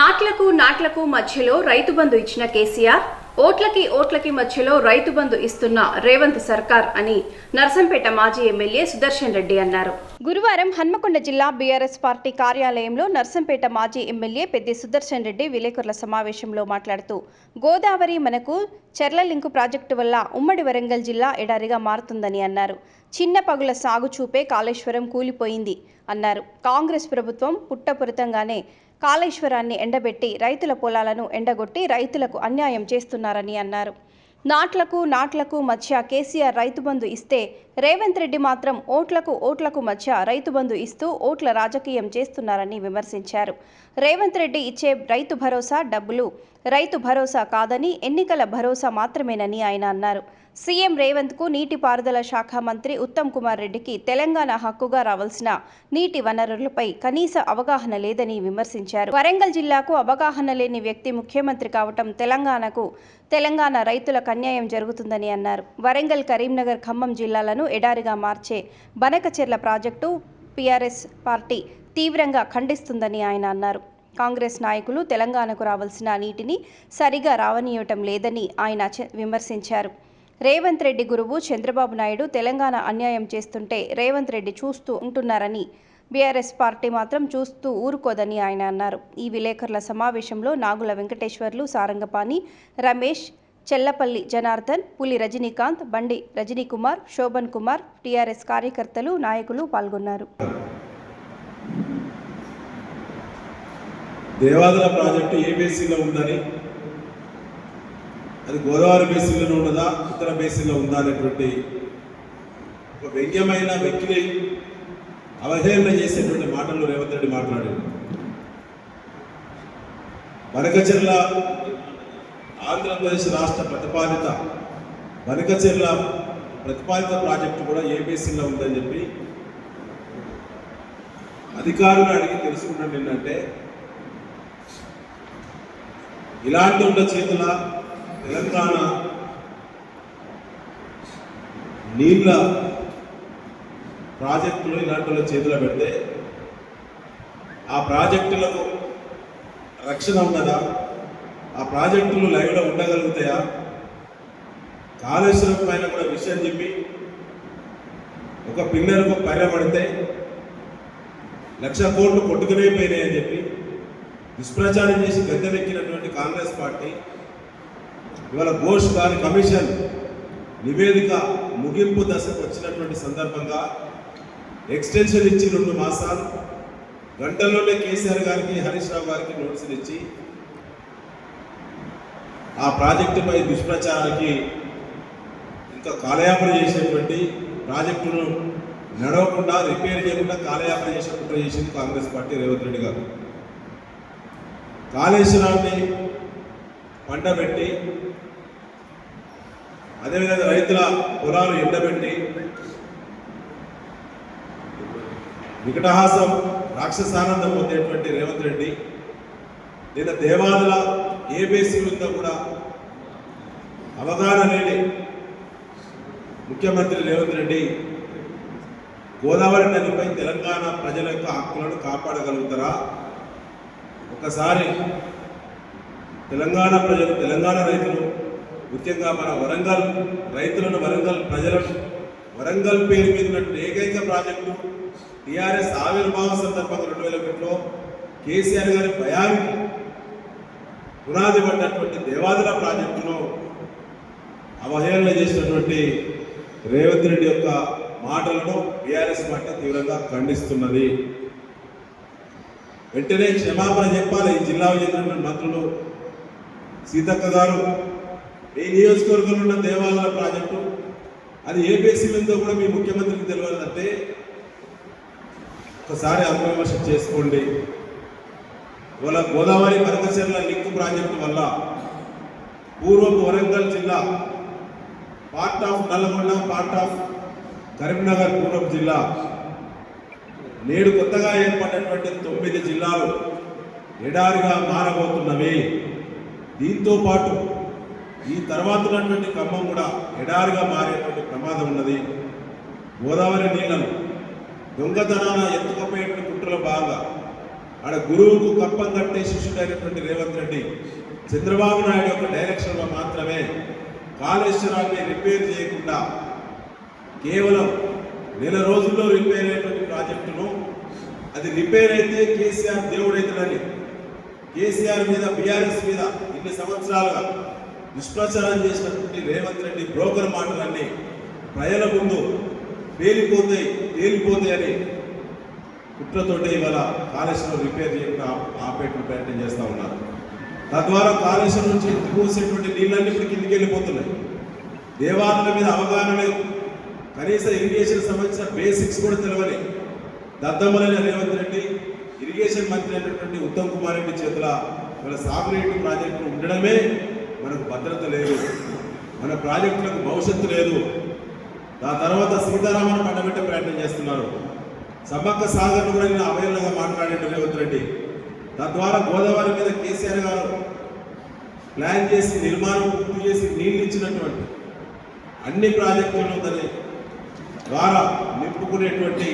నాట్లకు నాట్లకు మధ్యలో రైతు బంధు ఇచ్చిన కేసీఆర్ ఓట్లకి ఓట్లకి మధ్యలో రైతు బంధు ఇస్తున్న రేవంత్ సర్కార్ అని నర్సంపేట మాజీ ఎమ్మెల్యే సుదర్శన్ రెడ్డి అన్నారు. గురువారం హన్మకొండ జిల్లా బీఆర్ఎస్ పార్టీ కార్యాలయంలో నర్సంపేట మాజీ ఎమ్మెల్యే పెద్ది సుదర్శన్ రెడ్డి విలేకరుల సమావేశంలో మాట్లాడుతూ గోదావరి మనకు చెర్లలింకు ప్రాజెక్టు వల్ల ఉమ్మడి వరంగల్ జిల్లా ఎడారిగా మారుతుందని అన్నారు. చిన్న పగుల సాగు చూపే కాళేశ్వరం కూలిపోయింది అన్నారు. కాంగ్రెస్ ప్రభుత్వం పుట్టపురితంగానే కాళేశ్వరాన్ని ఎండబెట్టి రైతుల పొలాలను ఎండగొట్టి రైతులకు అన్యాయం చేస్తున్నారని అన్నారు. నాట్లకు నాట్లకు మధ్య కేసీఆర్ రైతు బంధు ఇస్తే రేవంత్ రెడ్డి మాత్రం ఓట్లకు ఓట్లకు మధ్య రైతు బంధు ఇస్తూ ఓట్ల రాజకీయం చేస్తున్నారని విమర్శించారు. రేవంత్ రెడ్డి ఇచ్చే రైతు భరోసా డబ్బులు రైతు భరోసా కాదని ఎన్నికల భరోసా మాత్రమేనని ఆయన అన్నారు. సీఎం రేవంత్కు నీటిపారుదల శాఖ మంత్రి ఉత్తమ్ కుమార్ రెడ్డికి తెలంగాణ హక్కుగా రావాల్సిన నీటి వనరులపై కనీస అవగాహన లేదని విమర్శించారు. వరంగల్ జిల్లాకు అవగాహన లేని వ్యక్తి ముఖ్యమంత్రి కావటం తెలంగాణకు తెలంగాణ రైతులకు అన్యాయం జరుగుతుందని అన్నారు. వరంగల్ కరీంనగర్ ఖమ్మం జిల్లాలను ఎడారిగా మార్చే బనకచెర్ల ప్రాజెక్టు పీఆర్ఎస్ పార్టీ తీవ్రంగా ఖండిస్తుందని ఆయన అన్నారు. కాంగ్రెస్ నాయకులు తెలంగాణకు రావాల్సిన నీటిని సరిగా రావనీయటం లేదని ఆయన విమర్శించారు. రేవంత్ రెడ్డి గురువు చంద్రబాబు నాయుడు తెలంగాణ అన్యాయం చేస్తుంటే రేవంత్ రెడ్డి చూస్తూ ఉంటున్నారని బీఆర్ఎస్ పార్టీ మాత్రం చూస్తూ ఊరుకోదని ఆయన అన్నారు. ఈ విలేకరుల సమావేశంలో నాగుల వెంకటేశ్వర్లు సారంగపాణి రమేష్ చెల్లపల్లి జనార్దన్ పులి రజనీకాంత్ బండి రజనీకుమార్ శోభన్ కుమార్ టీఆర్ఎస్ కార్యకర్తలు నాయకులు పాల్గొన్నారు. దేవాదుల ప్రాజెక్టు ఏబీసీలో ఉందని అది గోదావరి బేసిన్లో ఉన్నదా ఉత్తర బేసిన్లో ఉందా అనేటువంటి ఒక వ్యంగ్యమైన వ్యక్తిని అవహేళన చేసేటువంటి మాటలు రేవంత్ రెడ్డి మాట్లాడారు. బనకచెర్ల ఆంధ్రప్రదేశ్ రాష్ట్ర ప్రతిపాదిత బనకచెర్ల ప్రతిపాదిత ప్రాజెక్టు కూడా ఏ బేసిన్లో ఉందని చెప్పి అధికారులు అడిగి తెలుసుకున్నాను ఏంటంటే ఇలాంటి ఉన్న చేతుల తెలంగాణ నీళ్ళ ప్రాజెక్టులు ఇలాంటి చేతిలో పెడితే ఆ ప్రాజెక్టులకు రక్షణ ఉన్నదా? ఆ ప్రాజెక్టులు లైవ్లో ఉండగలుగుతాయా? కాళేశ్వరం పైన కూడా విషయం చెప్పి ఒక పిల్లలకు పైన పడితే లక్ష కోట్లు కొట్టుకునైపోయినాయి అని చెప్పి దుష్ప్రచారం చేసి గద్దెనెక్కినటువంటి కాంగ్రెస్ పార్టీ ఇవాళ ఘోష్ గారి కమిషన్ నివేదిక ముగింపు దశకు వచ్చినటువంటి సందర్భంగా ఎక్స్టెన్షన్ ఇచ్చి రెండు మాసాలు గంటల్లోనే కేసీఆర్ గారికి హరీష్ రావు గారికి నోటీసులు ఇచ్చి ఆ ప్రాజెక్టుపై దుష్ప్రచారానికి ఇంకా కాలయాపన చేసినటువంటి ప్రాజెక్టును నడవకుండా రిపేర్ చేయకుండా కాలయాపన చేసే కుట్ర చేసింది కాంగ్రెస్ పార్టీ రేవంత్ రెడ్డి గారు. కాళేశ్వరాన్ని పంటబెట్టి అదేవిధంగా రైతుల పొలాలు ఎండబెట్టి వికటహాసం రాక్షసానందం పొందేటువంటి రేవంత్ రెడ్డి లేదా దేవాదుల ఏ బేసీ ఉందో కూడా అవగాహన లేని ముఖ్యమంత్రి రేవంత్ రెడ్డి గోదావరి నదిపై తెలంగాణ ప్రజల యొక్క హక్కులను కాపాడగలుగుతారా? ఒకసారి తెలంగాణ ప్రజలు తెలంగాణ రైతులు ముఖ్యంగా మన వరంగల్ రైతులను వరంగల్ ప్రజలను వరంగల్ పేరు మీద ఉన్నటువంటి ఏకైక ప్రాజెక్టు టీఆర్ఎస్ ఆవిర్భావ సందర్భంగా రెండు వేల ఒకటిలో కేసీఆర్ గారి భయానికి పునాది పడ్డటువంటి దేవాదుల ప్రాజెక్టును అవహేళన చేసినటువంటి రేవంత్ రెడ్డి యొక్క మాటలను బీఆర్ఎస్ పార్టీ తీవ్రంగా ఖండిస్తున్నది. వెంటనే క్షమాపణ చెప్పాలి. ఈ జిల్లా చెందిన మంత్రులు సీతక్క గారు మీ నియోజకవర్గంలో ఉన్న దేవాలయ ప్రాజెక్టు అది ఏ బేసి కూడా మీ ముఖ్యమంత్రికి తెలియాలంటే ఒకసారి ఆత్మవిమర్శ చేసుకోండి. ఇవాళ గోదావరి పరకచర్ల లింక్ ప్రాజెక్టు వల్ల పూర్వపు వరంగల్ జిల్లా part of Nalgonda part of Karimnagar పూర్వపు జిల్లా నేడు కొత్తగా ఏర్పడినటువంటి తొమ్మిది జిల్లాలు ఎడారిగా మారబోతున్నవి. దీంతో పాటు ఈ తర్వాత ఉన్నటువంటి ఖమ్మం కూడా ఎడారిగా మారేటువంటి ప్రమాదం ఉన్నది. గోదావరి నీళ్ళను దొంగతనాల ఎత్తుకపోయేటువంటి కుట్రలో బాగా ఆడ గురువుకు కప్పం కట్టే శిష్యుడైనటువంటి రేవంత్ రెడ్డి చంద్రబాబు నాయుడు యొక్క డైరెక్షన్లో మాత్రమే కాళేశ్వరాన్ని రిపేర్ చేయకుండా కేవలం నెల రోజుల్లో రిపేర్ అయినటువంటి ప్రాజెక్టును అది రిపేర్ అయితే కేసీఆర్ దేవుడైతుందని కేసీఆర్ మీద బీఆర్ఎస్ మీద ఇన్ని సంవత్సరాలుగా దుష్ప్రచారం చేసినటువంటి రేవంత్ రెడ్డి బ్రోకర్ మాటలన్నీ ప్రజల ముందు పేలిపోతాయి అని కుట్రతోటే ఇవాళ కాళేశ్వరం రిపేర్ చేయకుండా ఆపేట ప్రయత్నం చేస్తూ ఉన్నారు. తద్వారా కాళేశ్వరం నుంచి ఎత్తుకోసేటువంటి నీళ్ళన్నీ ఇప్పుడు కిందికి వెళ్ళిపోతున్నాయి. దేవాలయాల మీద అవగాహన లేదు. కనీస ఇరిగేషన్ సంబంధించిన బేసిక్స్ కూడా తెలియని దద్దమలైన రేవంత్ రెడ్డి ఇరిగేషన్ మంత్రి అయినటువంటి ఉత్తమ్ కుమార్ రెడ్డి చేతుల మన సాగునీటి ప్రాజెక్టులు ఉండడమే మనకు భద్రత లేదు. మన ప్రాజెక్టులకు భవిష్యత్తు లేదు. దాని తర్వాత సీతారామన్ పండబెట్టే ప్రయత్నం చేస్తున్నారు. సమ్మక్క సాగర్ను కూడా నేను అవయవంగా మాట్లాడాడు రేవంత్ రెడ్డి. తద్వారా గోదావరి మీద కేసీఆర్ గారు ప్లాన్ చేసి నిర్మాణం పూర్తి చేసి నీళ్ళు ఇచ్చినటువంటి అన్ని ప్రాజెక్టులను దాని ద్వారా నింపుకునేటువంటి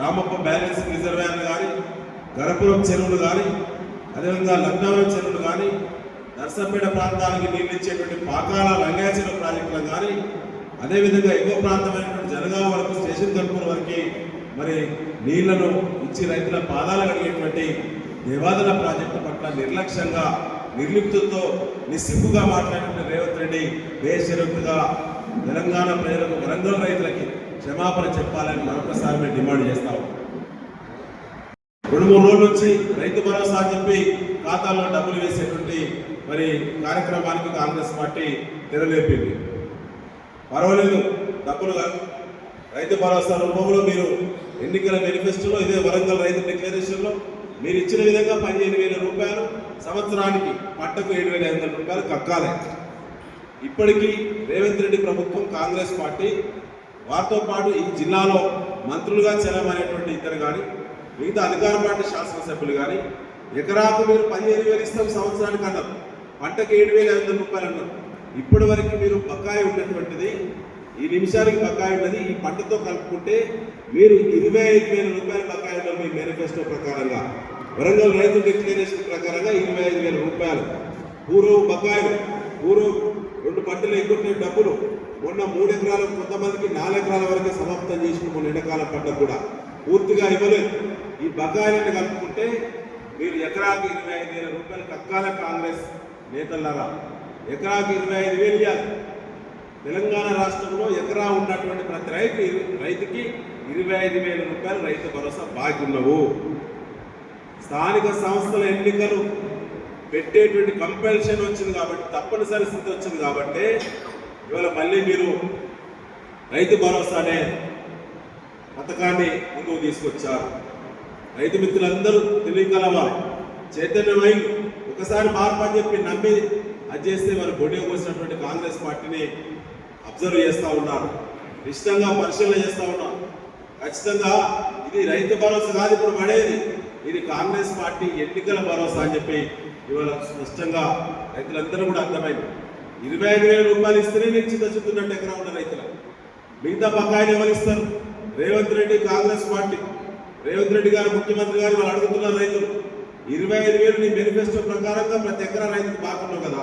రామప్ప బ్యాలెన్స్ రిజర్వాయర్ కానీ గరపురం చెరువులు కానీ అదేవిధంగా లక్నవరం చెరువులు కానీ నర్సంపేట ప్రాంతానికి నీళ్ళు ఇచ్చేటువంటి పాకాల రంగాచలం ప్రాజెక్టులు కానీ అదేవిధంగా ఎగువ ప్రాంతమైనటువంటి జనగాం వరకు స్టేషన్ తరపుల వరకు మరి నీళ్ళను ఇచ్చి రైతుల పాదాలు కడిగేటువంటి దేవాదల ప్రాజెక్టు పట్ల నిర్లక్ష్యంగా నిర్లిప్తతో నిస్సిగ్గుగా మాట్లాడిన రేవంత్ రెడ్డి బేషరతుగా తెలంగాణ ప్రజలకు వరంగల్ రైతులకి క్షమాపణ చెప్పాలని మరొకసారి మేము డిమాండ్ చేస్తాం రెండు మూడు రోజుల నుంచి రైతు భరోసా అని చెప్పి ఖాతాల్లో డబ్బులు వేసేటువంటి మరి కార్యక్రమానికి కాంగ్రెస్ పార్టీ తెరలేపింది పర్వాలేదు డబ్బులు కాదు. రైతు భరోసా రూపంలో మీరు ఎన్నికల మేనిఫెస్టోలో ఇదే వరంగల్ రైతు డిక్లరేషన్లో మీరు ఇచ్చిన విధంగా పదిహేను వేల రూపాయలు సంవత్సరానికి పంటకు ఏడు వేల ఐదు వందల రూపాయలు కక్కాలి ఇప్పటికీ రేవంత్ రెడ్డి ప్రభుత్వం కాంగ్రెస్ పార్టీ వారితో పాటు ఈ జిల్లాలో మంత్రులుగా చెలమనేటువంటి ఇద్దరు కానీ మిగతా అధికార పార్టీ శాసనసభ్యులు కానీ ఎకరాకు మీరు పదిహేను వేలు ఇస్తాం సంవత్సరానికి అన్నారు. పంటకు ఏడు వేల ఐదు వందల రూపాయలు అన్నారు. ఇప్పటి వరకు మీరు బకాయి ఉన్నటువంటిది ఈ నిమిషానికి బకాయి ఉన్నది ఈ పంటతో కలుపుకుంటే మీరు ఇరవై ఐదు వేల రూపాయల బకాయి ఉన్నారు మీ మేనిఫెస్టో ప్రకారంగా. వరంగల్ రైతు డిక్లరేషన్ ప్రకారంగా ఇరవై ఐదు వేల రూపాయలు. పూర్వ బకాయిలు పూర్వ రెండు పంటలు ఎక్కువ డబ్బులు మొన్న మూడు ఎకరాలు కొంతమందికి నాలుగు ఎకరాల వరకు సమాప్తం చేసిన మొన్న ఎండాకాలం పంట కూడా. పూర్తిగా ఇవ్వలేదు. ఈ బకాయిలను కలుపుకుంటే మీరు ఎకరాకి ఇరవై ఐదు వేల రూపాయలు కక్కాల కాంగ్రెస్ నేతల్లారా? ఎకరాకి ఇరవై ఐదు వేలు ఇవ్వాలి. తెలంగాణ రాష్ట్రంలో ఎకరా ఉన్నటువంటి ప్రతి రైతు రైతుకి ఇరవై ఐదు వేల రూపాయలు రైతు భరోసా బాకీ ఉన్నవు. స్థానిక సంస్థల ఎన్నికలు పెట్టేటువంటి కంపల్షన్ వచ్చింది కాబట్టి తప్పనిసరి స్థితి వచ్చింది కాబట్టి ఇవాళ మళ్ళీ మీరు రైతు భరోసా అనే పథకాన్ని ముందుకు తీసుకొచ్చారు. రైతు మిత్రులందరూ తెలియగలవారు చైతన్యమై ఒకసారి మార్పు అని చెప్పి నమ్మి అది చేస్తే మరి బొడిగా వచ్చినటువంటి కాంగ్రెస్ పార్టీని అబ్జర్వ్ చేస్తూ ఉన్నారు. ఇష్టంగా పరిశీలన చేస్తూ ఉన్నారు. ఖచ్చితంగా ఇది రైతు భరోసా కాదు ఇప్పుడు పడేది. ఇది కాంగ్రెస్ పార్టీ ఎన్నికల భరోసా అని చెప్పి ఇవాళ స్పష్టంగా రైతులందరూ కూడా అర్థమైంది. ఇరవై ఐదు వేల రూపాయలు ఇస్తేనే నేను చిత్తచుతున్నట్టు ఎకరా ఉన్న రైతులు మిగతా బకాయిలు ఎవరు ఇస్తారు? రేవంత్ రెడ్డి కాంగ్రెస్ పార్టీ. రేవంత్ రెడ్డి గారు ముఖ్యమంత్రి గారు వాళ్ళు అడుగుతున్నారు రైతులు ఇరవై ఐదు వేలు నీ మేనిఫెస్టో ప్రకారంగా ప్రతి ఎకరా రైతుకు బాగున్నావు కదా.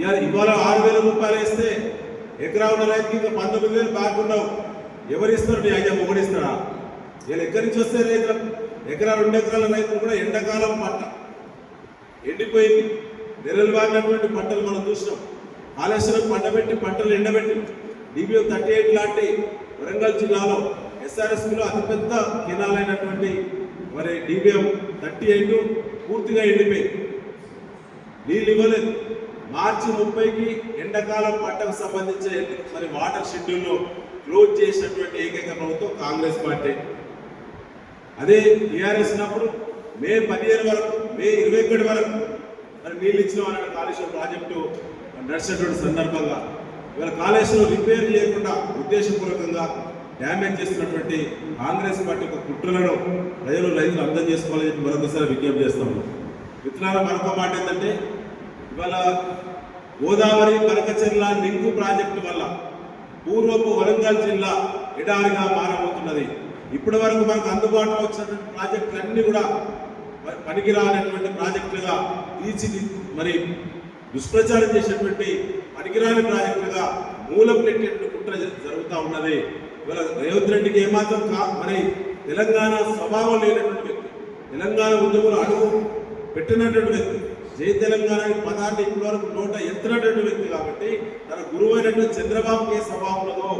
ఇవాళ ఇవాళ ఆరు వేల రూపాయలు వేస్తే ఎకరా ఉన్న రైతుకి ఇంకా పంతొమ్మిది వేలు బాగున్నావు. ఎవరు ఇస్తారు? నీ అయ్యా మొగడిస్తాడా వీళ్ళు ఎక్కడి నుంచి వస్తే రైతులు? ఎకరా రెండు ఎకరాల రైతులు కూడా ఎండాకాలం పంట. ఎండిపోయింది. నెలలు వారినటువంటి పంటలు మనం చూసినాం. కాళేశ్వరం పండబెట్టి పంటలు ఎండబెట్టి డిబిఓ థర్టీ ఎయిట్ లాంటి వరంగల్ జిల్లాలో ఎస్ఆర్ఎస్పిలో అతిపెద్ద కెనాలైనటువంటి మరి డిబిఎం థర్టీ ఎయిట్ పూర్తిగా ఎండిపోయింది. నీళ్ళు ఇవ్వలేదు మార్చి ముప్పైకి ఎండాకాలం పంటకు సంబంధించి మరి వాటర్ షెడ్యూల్లో క్లోజ్ చేసినటువంటి ఏకైక ప్రభుత్వం కాంగ్రెస్ పార్టీ. అదే టీఆర్ఎస్ ఉన్నప్పుడు మే పదిహేను వరకు మే ఇరవై ఒకటి వరకు మరి నీళ్ళు ఇచ్చిన వాళ్ళ కాళేశ్వరం ప్రాజెక్టు నడిచినటువంటి సందర్భంగా ఇవాళ కాళేశ్వరం రిపేర్ చేయకుండా ఉద్దేశపూర్వకంగా డ్యామేజ్ చేస్తున్నటువంటి కాంగ్రెస్ పార్టీ యొక్క కుట్రలను ప్రజలు రైతులు అర్థం చేసుకోవాలని చెప్పి మరొకసారి విజ్ఞప్తి చేస్తాము విత్తనాల మరొక మాట ఏంటంటే ఇవాళ గోదావరి కనకచెర్ల లింకు ప్రాజెక్టు వల్ల పూర్వపు వరంగల్ జిల్లా ఎడారిగా మారబోతున్నది. ఇప్పటి వరకు మనకు అందుబాటులో వచ్చినటువంటి ప్రాజెక్టులన్నీ కూడా పనికిరానటువంటి ప్రాజెక్టులుగా తీర్చి మరి దుష్ప్రచారం చేసినటువంటి పనికిరాని ప్రాజెక్టులుగా మూలం నెట్టేటువంటి కుట్ర జరుగుతూ ఉన్నది. ఇవాళ రేవంత్ రెడ్డికి ఏమాత్రం కా మరి తెలంగాణ స్వభావం లేనటువంటి వ్యక్తి తెలంగాణ ఉద్యమం అడుగు పెట్టినటువంటి వ్యక్తి జై తెలంగాణ అనే ఇప్పటి వరకు నోట ఎత్తినటువంటి వ్యక్తి కాబట్టి తన గురువు అయినటువంటి చంద్రబాబుకి ఏ స్వభావం ఉన్నదో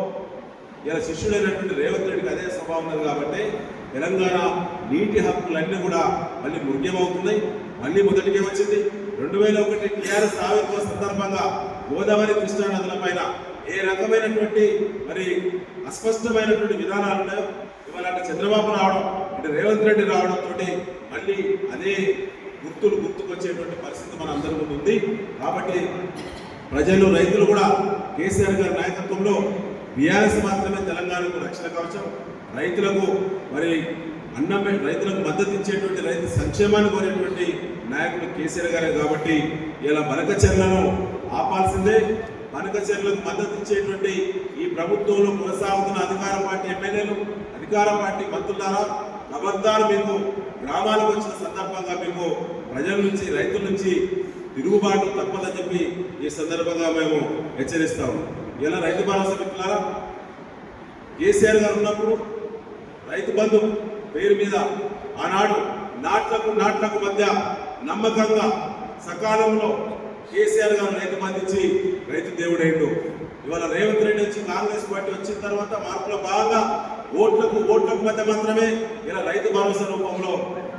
ఇలా శిష్యుడైనటువంటి రేవంత్ రెడ్డికి అదే స్వభావం ఉన్నది కాబట్టి తెలంగాణ నీటి హక్కులన్నీ కూడా మళ్ళీ ముఖ్యమవుతున్నాయి మళ్ళీ మొదటికే వచ్చింది రెండు వేల ఒకటి టీఆర్ఎస్ ఆవిర్భావ సందర్భంగా గోదావరి కృష్ణా నదుల పైన ఏ రకమైనటువంటి మరి అస్పష్టమైనటువంటి విధానాలు ఉన్నాయో ఇవాళ చంద్రబాబు రావడం ఇటు రేవంత్ రెడ్డి రావడంతో మళ్ళీ అదే గుర్తులు గుర్తుకొచ్చేటువంటి పరిస్థితి మన అందరి ముందు ఉంది. కాబట్టి ప్రజలు రైతులు కూడా కేసీఆర్ గారి నాయకత్వంలో బీఆర్ఎస్ మాత్రమే తెలంగాణకు రక్షణ కవచం. రైతులకు మరి అన్నం రైతులకు మద్దతు ఇచ్చేటువంటి రైతు సంక్షేమాన్ని కోరేటువంటి నాయకుడు కేసీఆర్ గారే కాబట్టి ఇలా బనకచర్లను ఆపాల్సిందే. బనకచర్లకు మద్దతు ఇచ్చేటువంటి ఈ ప్రభుత్వంలో కొనసాగుతున్న అధికార పార్టీ ఎమ్మెల్యేలు అధికార పార్టీ మంత్రులారా అబద్ధాలు మీకు గ్రామాలకు వచ్చిన సందర్భంగా మీకు ప్రజల నుంచి రైతుల నుంచి తిరుగుబాటు తప్పదని చెప్పి ఈ సందర్భంగా మేము హెచ్చరిస్తాము ఇలా రైతు భరోసా మిత్రులారా కేసీఆర్ గారు ఉన్నప్పుడు రైతు బంధు పేరు మీద ఆనాడు నాట్లకు నాట్లకు మధ్య నమ్మకంగా సకాలంలో కేసీఆర్ గారు రైతు బంధించి రైతు దేవుడైండు. ఇవాళ రేవంత్ రెడ్డి వచ్చి కాంగ్రెస్ పార్టీ వచ్చిన తర్వాత మార్పులో బాగా ఓట్లకు ఓట్లకు మధ్య మాత్రమే ఇలా రైతు భరోసా రూపంలో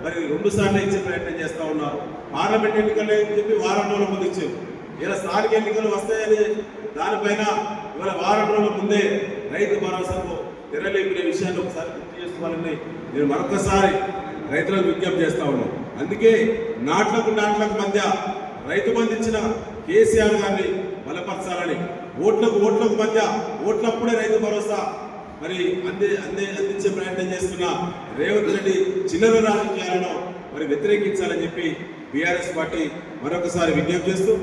మరి రెండు సార్లు ఇచ్చే ప్రయత్నం చేస్తూ ఉన్నారు. పార్లమెంట్ ఎన్నికలు అని చెప్పి వారం రోజుల ముందు ఇచ్చారు. ఇలా స్థానిక ఎన్నికలు వస్తాయని దానిపైన ఇవాళ వారం రోజుల ముందే రైతు భరోసాకు తెరలేపిన విషయాన్ని ఒకసారి గుర్తు చేసుకోవాలని నేను మరొకసారి రైతులకు విజ్ఞప్తి చేస్తా ఉన్నాను. అందుకే నాట్లకు నాట్లకు మధ్య రైతు బంధించిన కేసీఆర్ గారిని బలపరచాలని ఓట్లకు ఓట్లకు మధ్య ఓట్లప్పుడే రైతు భరోసా మరి అందే అందే అందించే ప్రయత్నం చేస్తున్న రేవంత్ రెడ్డి చిల్లర రాజకీయాలను మరి వ్యతిరేకించాలని చెప్పి బీఆర్ఎస్ పార్టీ మరొకసారి విజ్ఞప్తి చేస్తూ